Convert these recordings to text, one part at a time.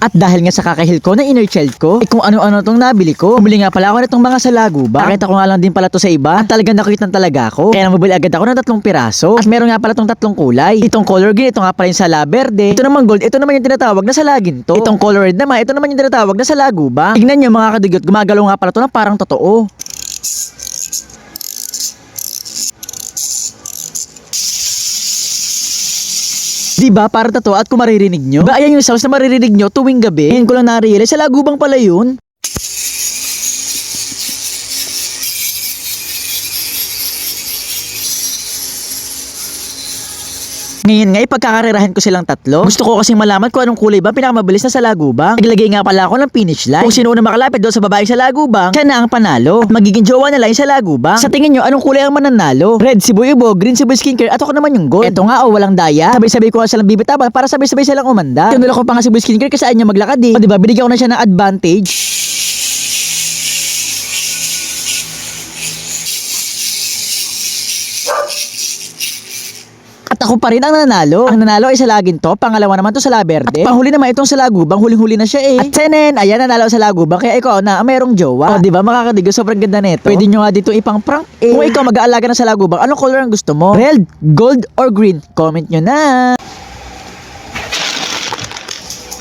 At dahil nga sa kakahil ko na inner child ko, eh kung ano-ano tong nabili ko. Bumili nga pala ako nitong mga salago ba? Nakita ko nga lang din pala to sa iba. At talagang nakuitan talaga ako. Kaya namabili agad ako ng tatlong piraso. At meron nga pala tong tatlong kulay. Itong color green, ito nga pala yung sala verde. Ito naman gold, ito naman yung tinatawag na salagin to. Itong color red naman, ito naman yung tinatawag na salago ba? Tignan nyo mga kadigot, gumagalaw nga pala to ng parang totoo. Di ba? Para to at kung maririnig nyo. Ba ayan yung sounds na maririnig nyo tuwing gabi. Ngayon ko lang na-realize, sa lagubang pala yun. Ngayon nga, ipagkakarerahan ko silang tatlo. Gusto ko kasing malaman kung anong kulay ba pinakamabilis na sa lagubang. Naglagay nga pala ako ng finish line. Kung sino una makalapit doon sa babae sa lagubang, siya na ang panalo. At magiging jowa nila yung sa lagubang. Sa tingin nyo, anong kulay ang mananalo? Red si Boy Ubo, green si Boy Skincare, at ako naman yung gold. Eto nga, oh, walang daya. Sabay-sabay ko nga silang bibitabang para sabay-sabay silang umanda. Tinula ko pa nga si Boy Skincare kasi ayaw niya maglakad eh. O diba, binigyan ko na siya ng advantage. At ako pa rin ang nanalo. Ang nanalo ay sa lagin to, pangalawa naman to sa laberde. At panghuli naman itong sa lagubang, huling-huli na siya eh. At senen, ayan nanalo sa lagubang, kaya ikaw na, merong jowa. O, di ba makakadigo, sobrang ganda nito. Pwede nyo nga dito ipang prank eh. Kung ikaw mag-aalaga na sa lagubang, anong color ang gusto mo? Red, gold, or green? Comment nyo na.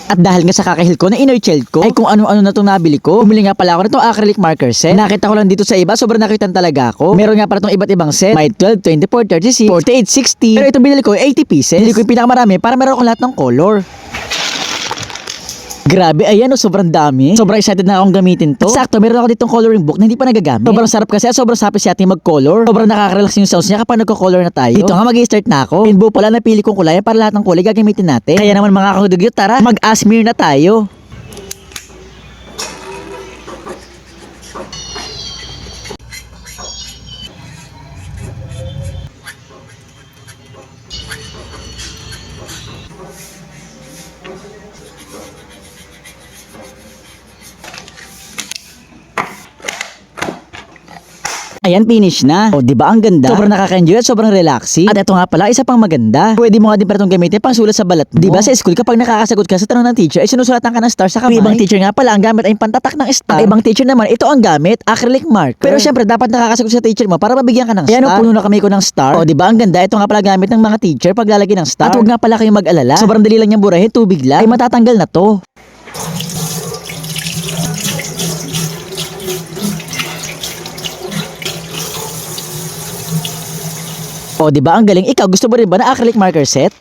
At dahil nga sa kakahil ko na inner child ko, ay kung ano-ano na itong nabili ko, bumili nga pala ako nitong acrylic marker set. Nakita ko lang dito sa iba, sobrang nakitan talaga ako. Meron nga pala itong iba't ibang set. May 12, 24, 36, 48, 60. Pero itong binili ko, 80 pieces. Binili ko yung pinakamarami para meron akong lahat ng color. Grabe, ayan o, sobrang dami. Sobrang excited na akong gamitin to. Sakto, meron ako ditong coloring book na hindi pa nagagamit. Sobrang sarap kasi at sobrang sapi si ating mag-color. Sobrang nakaka-relax yung sounds niya kapag nagko-color na tayo. Dito nga mag-start na ako. Rainbow pala napili kong kulay para lahat ng kulay gagamitin natin. Kaya naman mga kahudugyot, tara, mag-asmir na tayo. Ayan, finish na. O, di ba ang ganda? Sobrang nakaka-enjoy at sobrang relaxing. At ito nga pala, isa pang maganda. Pwede mo nga din pala itong gamitin pang sulat sa balat mo. Di ba sa school, kapag nakakasagot ka sa tanong ng teacher, ay sinusulatan ka ng star sa kamay. Yung ibang teacher nga pala, ang gamit ay pantatak ng star. Ang ibang teacher naman, ito ang gamit, acrylic marker. Pero syempre, dapat nakakasagot sa teacher mo para mabigyan ka ng star. Ayan, o, puno na kami ko ng star. O, di ba ang ganda? Ito nga pala gamit ng mga teacher pag lalagyan ng star. At huwag nga pala kayong mag-alala. Sobrang dali lang niyang burahin, tubig lang. Ay matatanggal na to. O, di ba ang galing? Ikaw, gusto mo rin ba na acrylic marker set?